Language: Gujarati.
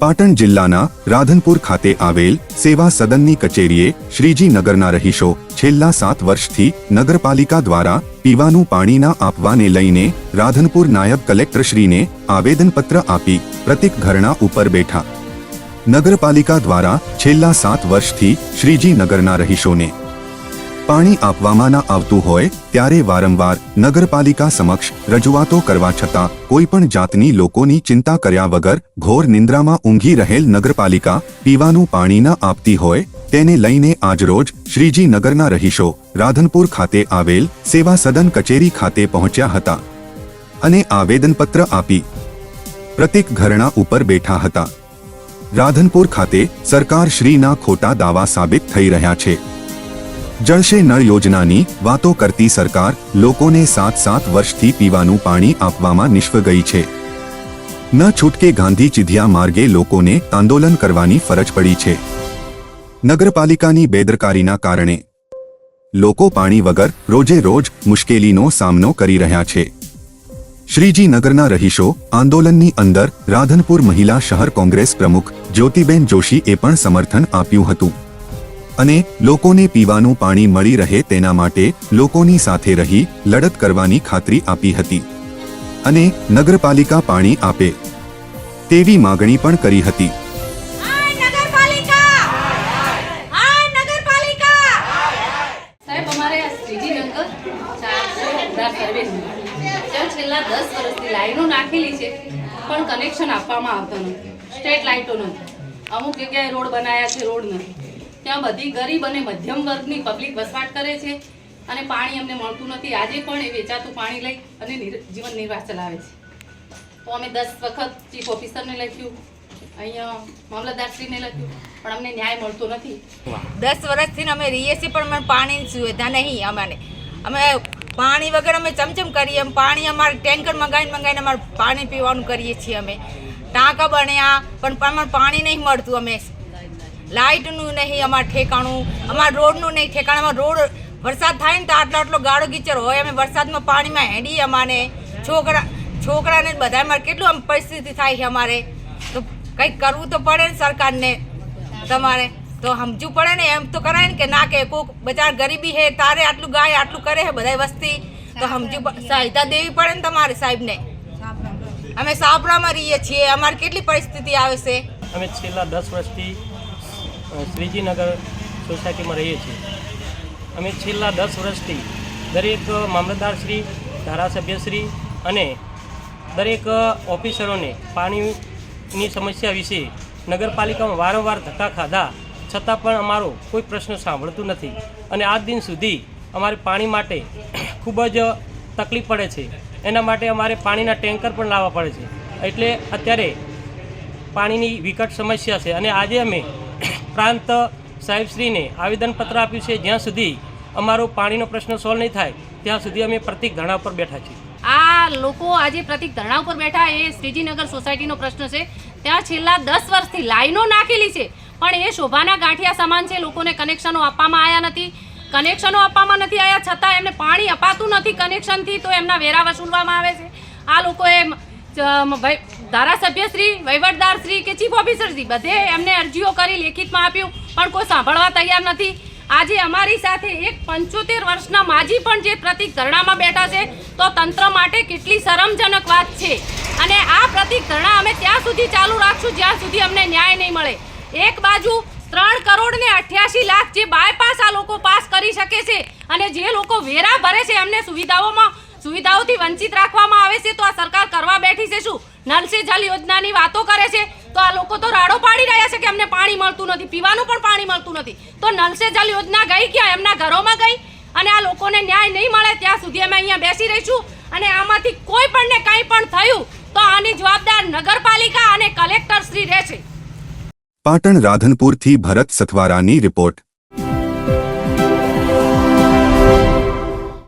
પાટણ જિલ્લાના રાધનપુર ખાતે આવેલ સેવા સદનની કચેરીએ શ્રીજી નગરના રહીશો છેલ્લા સાત વર્ષથી નગરપાલિકા દ્વારા પીવાનું પાણી ના આપવાને લઈને રાધનપુર નાયબ કલેક્ટરશ્રીને આવેદનપત્ર આપી પ્રતિક ઘરણા ઉપર બેઠા. નગરપાલિકા દ્વારા છેલ્લા સાત વર્ષથી શ્રીજી નગરના રહીશોને પાણી આપવામાં ના આવતું હોય ત્યારે વારંવાર નગરપાલિકા સમક્ષ રજૂઆતો કરવા છતાં કોઈ પણ જાતની લોકોની ચિંતા કર્યા વગર ઘોર નિંદ્રામાં ઊંઘી રહેલ નગરપાલિકા પીવાનું પાણી ન આપતી હોય તેને લઈને આજરોજ શ્રીજી નગરના રહીશો રાધનપુર ખાતે આવેલ સેવા સદન કચેરી ખાતે પહોંચ્યા હતા અને આવેદનપત્ર આપી પ્રતિક ઘરણા ઉપર બેઠા હતા. રાધનપુર ખાતે સરકાર શ્રીના ખોટા દાવા સાબિત થઈ રહ્યા છે. જળશે નળ યોજનાની વાતો કરતી સરકાર લોકોને સાત સાત વર્ષથી પીવાનું પાણી આપવામાં નિષ્ફળ ગઈ છે. ન છૂટકે ગાંધી ચિધિયા માર્ગે લોકોને આંદોલન કરવાની ફરજ પડી છે. નગરપાલિકાની બેદરકારીના કારણે લોકો પાણી વગર રોજે રોજ મુશ્કેલીનો સામનો કરી રહ્યા છે. શ્રીજી નગરના રહીશો આંદોલનની અંદર રાધનપુર મહિલા શહેર કોંગ્રેસ પ્રમુખ જ્યોતિબેન જોશીએ પણ સમર્થન આપ્યું હતું. અને લોકોને પીવાનું પાણી મળી રહે તેના માટે લોકોની સાથે રહી લડત કરવાની ખાતરી આપી હતી અને નગરપાલિકા પાણી આપે તેવી માગણી પણ કરી હતી. હાય નગરપાલિકા! હાય નગરપાલિકા! સાહેબ અમારે આ શ્રીજી નગર ચારસો ઉધાર સર્વિસમાં ત્યાં છેલ્લા દસ વર્ષથી લાઈનો નાખેલી છે પણ કનેક્શન આપવામાં આવતું નથી. સ્ટ્રેટ લાઇટો નથી. અમુક જગ્યાએ રોડ બનાવ્યા છે રોડ નથી. ત્યાં બધી ગરીબ અને મધ્યમ વર્ગની પબ્લિક વસવાટ કરે છે અને પાણી અમને મળતું નથી. આજે પણ એ વેચાતું પાણી લઈ અને જીવન નિર્વાહ ચલાવે છે. તો અમે દસ વખત ચીફ ઓફિસરને લખ્યું, અહીંયા મામલતદારશ્રીને લખ્યું, પણ અમને ન્યાય મળતો નથી. દસ વર્ષથી અમે રહીએ છીએ, પણ અમને પાણીની સુવિધા નહીં અમારે. અમે પાણી વગર અમે ચમચમ કરીએ પાણી અમારે ટેન્કર મંગાવીને મંગાવીને અમારે પાણી પીવાનું કરીએ છીએ અમે. ટાંકા બન્યા, પણ અમારે પાણી નહીં મળતું અમે. લાઇટનું નહીં, અમારે ઠેકાણું. અમારા રોડનું નહીં, ઠેકાણું અમારો રોડ વરસાદ થાય ને તો આટલો આટલો ગાળો ગીચર હોય. અમે વરસાદમાં પાણીમાં હેડીએ અમારે છોકરા, છોકરાને બધા અમારે કેટલું આમ પરિસ્થિતિ થાય છે અમારે. તો કંઈક કરવું તો પડે ને સરકારને તમારે. તો સમજવું પડે ને, એમ તો કરાય ને કે ના કે કોક બજાર ગરીબી હે તારે આટલું ગાય આટલું કરે હે બધા વસ્તી. તો સમજવું સહાયતા દેવી પડે ને તમારે સાહેબને. અમે સાપરામાં રહીએ છીએ, અમારે કેટલી પરિસ્થિતિ આવે છે? અમે છેલ્લા દસ વર્ષથી શ્રીજીનગર સોસાયટીમાં રહીએ છીએ. અમે છેલ્લા દસ વર્ષથી દરેક મામલતદારશ્રી ધારાસભ્યશ્રી અને દરેક ઓફિસરોને પાણીની સમસ્યા વિશે નગરપાલિકામાં વારંવાર ધક્કા ખાધા છતાં પણ અમારો કોઈ પ્રશ્ન સાંભળતું નથી અને આજ દિન સુધી અમારે પાણી માટે ખૂબ જ તકલીફ પડે છે. એના માટે અમારે પાણીના ટેન્કર પણ લાવવા પડે છે. એટલે અત્યારે પાણીની વિકટ સમસ્યા છે અને આજે અમે પ્રાંત સાહેબશ્રીને આવેદનપત્ર આપ્યું છે, જ્યાં સુધી અમારો પાણીનો પ્રશ્ન સોલ્વ નહીં થાય, ત્યાં સુધી અમે પ્રતિક ધરણા પર બેઠા છીએ. આ લોકો આજે પ્રતિક ધરણા ઉપર બેઠા, એ શ્રીજીનગર સોસાયટીનો પ્રશ્ન છે. ત્યાં છેલ્લા દસ વર્ષથી લાઈનો નાખેલી છે, પણ એ શોભાના ગાંઠિયા સમાન છે, લોકોને કનેક્શનો આપવામાં આવ્યા નથી. કનેક્શનો આપવામાં નથી આવ્યા છતાં એમને પાણી અપાતું નથી કનેક્શનથી, તો એમના વેરા વસૂલવામાં આવે છે. આ લોકોએ ધારાસભ્યશ્રી વહીવટદારશ્રી કે ચીફ ઓફિસરશ્રી બધે એમને અરજીઓ કરી લેખિતમાં આપ્યું, પણ કોઈ સાંભળવા તૈયાર નથી. આજે અમારી સાથે એક પંચોતેર વર્ષના માજી પણ જે પ્રતિક ધરણામાં બેઠા છે, તો તંત્ર માટે કેટલી શરમજનક વાત છે. અને આ પ્રતિક ધરણા અમે ત્યાં સુધી ચાલુ રાખશું, જ્યાં સુધી અમને ન્યાય નહીં મળે. એક બાજુ ત્રણ કરોડ ને અઠ્યાસી લાખ જે બાયપાસ આ લોકો પાસ કરી શકે છે, અને જે લોકો વેરા ભરે છે એમને સુવિધાઓમાં સુવિધાઓથી વંચિત રાખવામાં આવે છે, તો આ સરકાર કરવા બેઠી છે શું? નલ સે જલ યોજનાની વાતો કરે છે. તો આ લોકો તો રાડો પાડી રહ્યા છે કે અમને પાણી મળતું નથી, પીવાનું પણ પાણી મળતું નથી. તો નલ સે જલ યોજના ગઈ ક્યાં? એમના ઘરોમાં ગઈ. અને આ લોકોને ન્યાય નહીં મળે, ત્યાં સુધી અમે અહીંયા બેસી રહીશું. અને આમાંથી કોઈ પણ ને કંઈ પણ થયું, તો આની જવાબદાર નગરપાલિકા અને કલેક્ટર શ્રી રહેશે પાટણ રાધનપુરથી ભરત સથવારાની રિપોર્ટ.